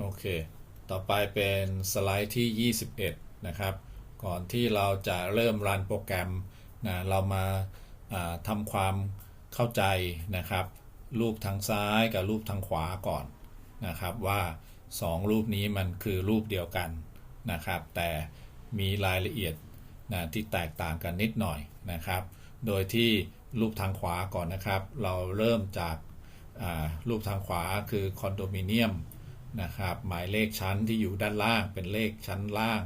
โอเค ต่อไปเป็นสไลด์ที่ 21 นะครับ ก่อนที่เราจะเริ่มรันโปรแกรมนะเรามาาทำความเข้าใจนะครับ รูปทางซ้ายกับรูปทางขวาก่อนนะครับว่า 2 รูปนี้มันคือรูปเดียวกันนะครับ แต่มีรายละเอียดนะที่แตกต่างกันนิดหน่อยนะครับ โดยที่รูปทางขวาก่อนนะครับ เราเริ่มจาการูปทางขวาคือคอนโดมิเนียม นะครับ หมายเลขชั้นที่อยู่ด้านล่างเป็นเลขชั้นล่าง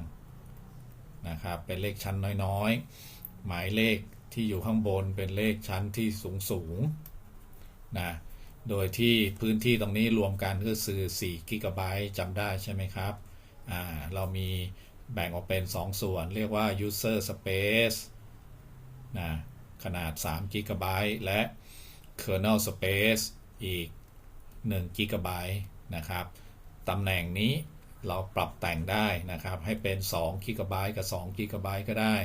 นะครับ เป็นเลขชั้นน้อยๆ หมายเลขที่อยู่ข้างบนเป็นเลขชั้นที่สูงสูงนะ โดยที่พื้นที่ตรงนี้รวมกันก็คือ4กิกะไบต์จำได้ใช่ไหมครับ อ่า เรามีแบ่งออกเป็น 2 ส่วน เรียกว่า user space นะขนาด3 g b และ kernel space อีก1 g b นะครับ ตำแหน่งนี้เราปรับแต่งได้นะครับ ให้เป็น2 g b กับ2 g b ก็ได้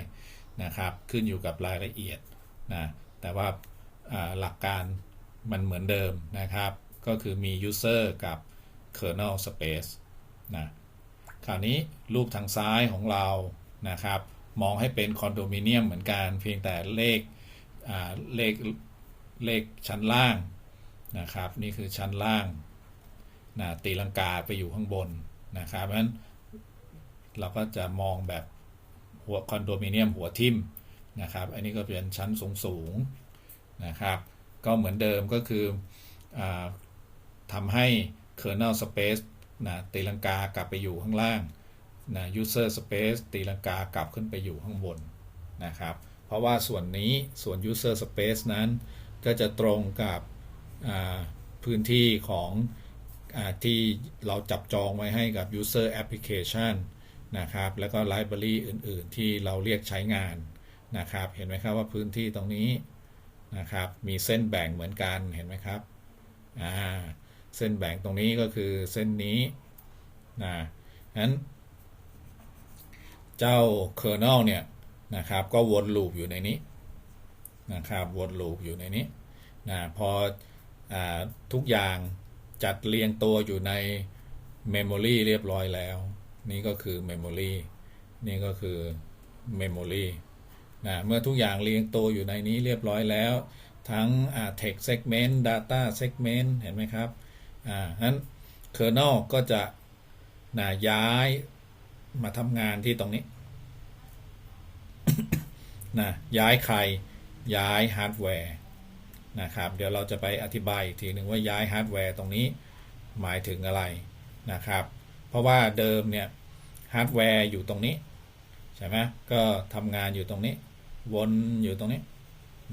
นะครับ ขึ้นอยู่กับรายละเอียดนะแต่ว่าหลักการมันเหมือนเดิมนะครับ ก็คือมี user กับ kernel space นะคราวนี้รูปทางซ้ายของเรานะครับ มองให้เป็นคอนโดมิเนียมเหมือนกันเพียงแต่เลขเลขเลขชั้นล่างนะครับ นี่คือชั้นล่าง นะตีลังกาไปอยู่ข้างบนนะครับเพราะฉะนั้นเราก็จะมองแบบหัวคอนโดมิเนียมหัวทิมนะครับ อันนี้ก็เป็นชั้นสูงสูงนะครับ ก็เหมือนเดิมก็คืออทำให้ kernel space นะตีลังกากลับไปอยู่ข้างล่างนะ user space ตีลังกากลับขึ้นไปอยู่ข้างบนนะครับ เพราะว่าส่วนนี้ส่วน user space นั้นก็จะตรงกับพื้นที่ของ ที่เราจับจองไว้ให้กับ user application นะครับ แล้วก็ library อื่น ๆ ที่เราเรียกใช้งานนะครับ เห็นไหมครับว่าพื้นที่ตรงนี้นะครับ มีเส้นแบ่งเหมือนกัน เห็นไหมครับ อ่า เส้นแบ่งตรงนี้ก็คือเส้นนี้นะนั้น เจ้า kernel เนี่ยนะครับ ก็วนลูปอยู่ในนี้นะครับ วนลูปอยู่ในนี้นะพออทุกอย่าง จัดเรียงตัวอยู่ใน memory เรียบร้อยแล้ว นี่ก็คือ memory นี่ก็คือ memory นะเมื่อทุกอย่างเรียงตัวอยู่ในนี้เรียบร้อยแล้ว ทั้งอ่า text segment data segment เห็นไหมครับอ่านั้น kernel ก็จะนะย้ายมาทำงานที่ตรงนี้นะย้ายใครย้ายฮาร์ดแวร์ นะครับ เดี๋ยวเราจะไปอธิบายอีกทีหนึ่งว่าย้ายฮาร์ดแวร์ตรงนี้หมายถึงอะไรนะครับ เพราะว่าเดิมเนี่ยฮาร์ดแวร์อยู่ตรงนี้ใช่ไหมก็ทำงานอยู่ตรงนี้ วนอยู่ตรงนี้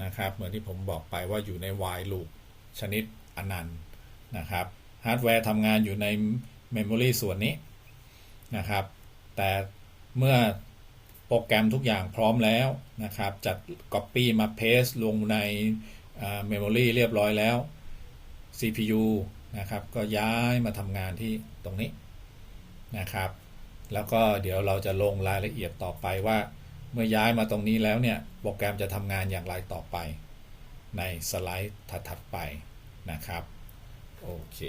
นะครับ เหมือนที่ผมบอกไปว่าอยู่ใน while loop ชนิดอนันต์นะครับฮาร์ดแวร์ทำงานอยู่ในเมมโมรีส่วนนี้นะครับ แต่เมื่อโปรแกรมทุกอย่างพร้อมแล้วนะครับ จัด Copy มา Paste ลงใน เมมโมรีเรียบร้อยแล้ว CPU นะครับ ก็ย้ายมาทำงานที่ตรงนี้นะครับ แล้วก็เดี๋ยวเราจะลงรายละเอียดต่อไปว่า เมื่อย้ายมาตรงนี้แล้วเนี่ย โปรแกรมจะทำงานอย่างไรต่อไป ในสไลด์ถัดๆไปนะครับ โอเค